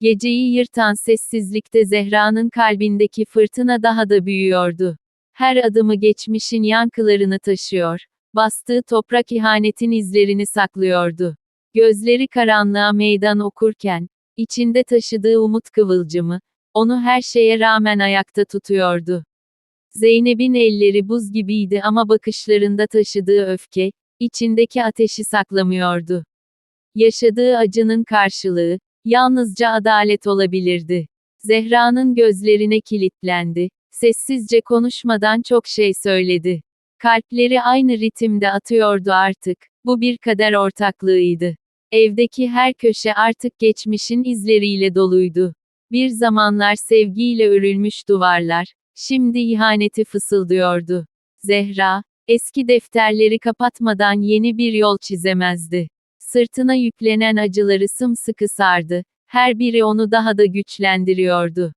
Geceyi yırtan sessizlikte Zehra'nın kalbindeki fırtına daha da büyüyordu. Her adımı geçmişin yankılarını taşıyor. Bastığı toprak ihanetin izlerini saklıyordu. Gözleri karanlığa meydan okurken, içinde taşıdığı umut kıvılcımı, onu her şeye rağmen ayakta tutuyordu. Zeynep'in elleri buz gibiydi ama bakışlarında taşıdığı öfke, içindeki ateşi saklamıyordu. Yaşadığı acının karşılığı, yalnızca adalet olabilirdi. Zehra'nın gözlerine kilitlendi, sessizce konuşmadan çok şey söyledi. Kalpleri aynı ritimde atıyordu artık, bu bir kader ortaklığıydı. Evdeki her köşe artık geçmişin izleriyle doluydu. Bir zamanlar sevgiyle örülmüş duvarlar, şimdi ihaneti fısıldıyordu. Zehra, eski defterleri kapatmadan yeni bir yol çizemezdi. Sırtına yüklenen acıları sımsıkı sardı, her biri onu daha da güçlendiriyordu.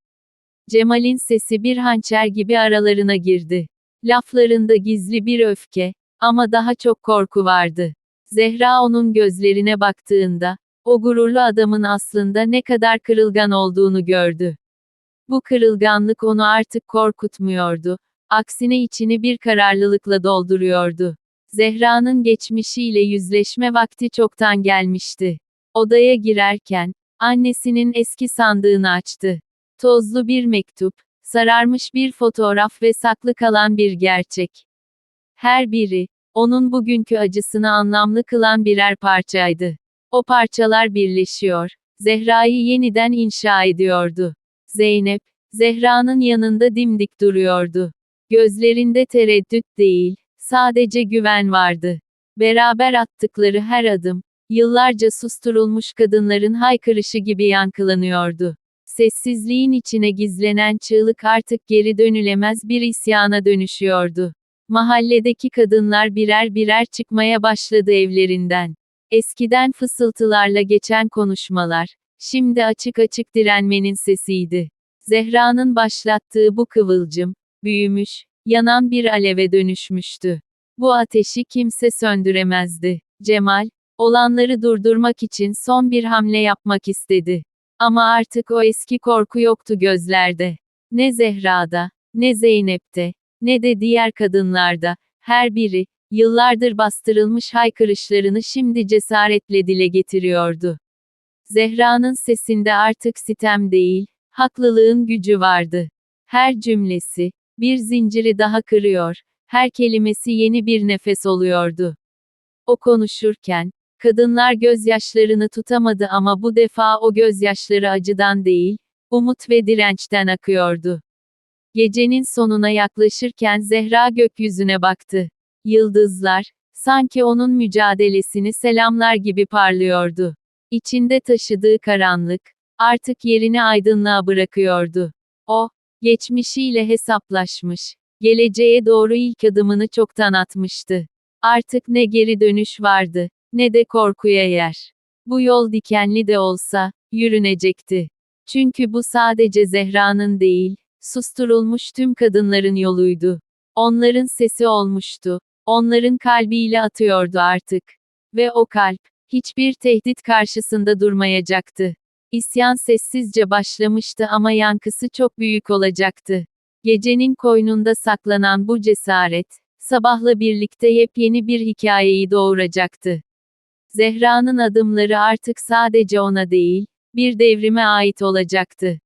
Cemal'in sesi bir hançer gibi aralarına girdi. Laflarında gizli bir öfke, ama daha çok korku vardı. Zehra onun gözlerine baktığında, o gururlu adamın aslında ne kadar kırılgan olduğunu gördü. Bu kırılganlık onu artık korkutmuyordu. Aksine içini bir kararlılıkla dolduruyordu. Zehra'nın geçmişiyle yüzleşme vakti çoktan gelmişti. Odaya girerken, annesinin eski sandığını açtı. Tozlu bir mektup, sararmış bir fotoğraf ve saklı kalan bir gerçek. Her biri, onun bugünkü acısını anlamlı kılan birer parçaydı. O parçalar birleşiyor, Zehra'yı yeniden inşa ediyordu. Zeynep, Zehra'nın yanında dimdik duruyordu. Gözlerinde tereddüt değil, sadece güven vardı. Beraber attıkları her adım, yıllarca susturulmuş kadınların haykırışı gibi yankılanıyordu. Sessizliğin içine gizlenen çığlık artık geri dönülemez bir isyana dönüşüyordu. Mahalledeki kadınlar birer birer çıkmaya başladı evlerinden. Eskiden fısıltılarla geçen konuşmalar, şimdi açık açık direnmenin sesiydi. Zehra'nın başlattığı bu kıvılcım, büyümüş, yanan bir aleve dönüşmüştü. Bu ateşi kimse söndüremezdi. Cemal, olanları durdurmak için son bir hamle yapmak istedi. Ama artık o eski korku yoktu gözlerde. Ne Zehra'da, ne Zeynep'te, ne de diğer kadınlarda, her biri, yıllardır bastırılmış haykırışlarını şimdi cesaretle dile getiriyordu. Zehra'nın sesinde artık sitem değil, haklılığın gücü vardı. Her cümlesi, bir zinciri daha kırıyor, her kelimesi yeni bir nefes oluyordu. O konuşurken, kadınlar gözyaşlarını tutamadı ama bu defa o gözyaşları acıdan değil, umut ve dirençten akıyordu. Gecenin sonuna yaklaşırken Zehra gökyüzüne baktı. Yıldızlar, sanki onun mücadelesini selamlar gibi parlıyordu. İçinde taşıdığı karanlık, artık yerini aydınlığa bırakıyordu. O, geçmişiyle hesaplaşmış, geleceğe doğru ilk adımını çoktan atmıştı. Artık ne geri dönüş vardı, ne de korkuya yer. Bu yol dikenli de olsa, yürünecekti. Çünkü bu sadece Zehra'nın değil, susturulmuş tüm kadınların yoluydu. Onların sesi olmuştu. Onların kalbiyle atıyordu artık. Ve o kalp, hiçbir tehdit karşısında durmayacaktı. İsyan sessizce başlamıştı ama yankısı çok büyük olacaktı. Gecenin koynunda saklanan bu cesaret, sabahla birlikte yepyeni bir hikayeyi doğuracaktı. Zehra'nın adımları artık sadece ona değil, bir devrime ait olacaktı.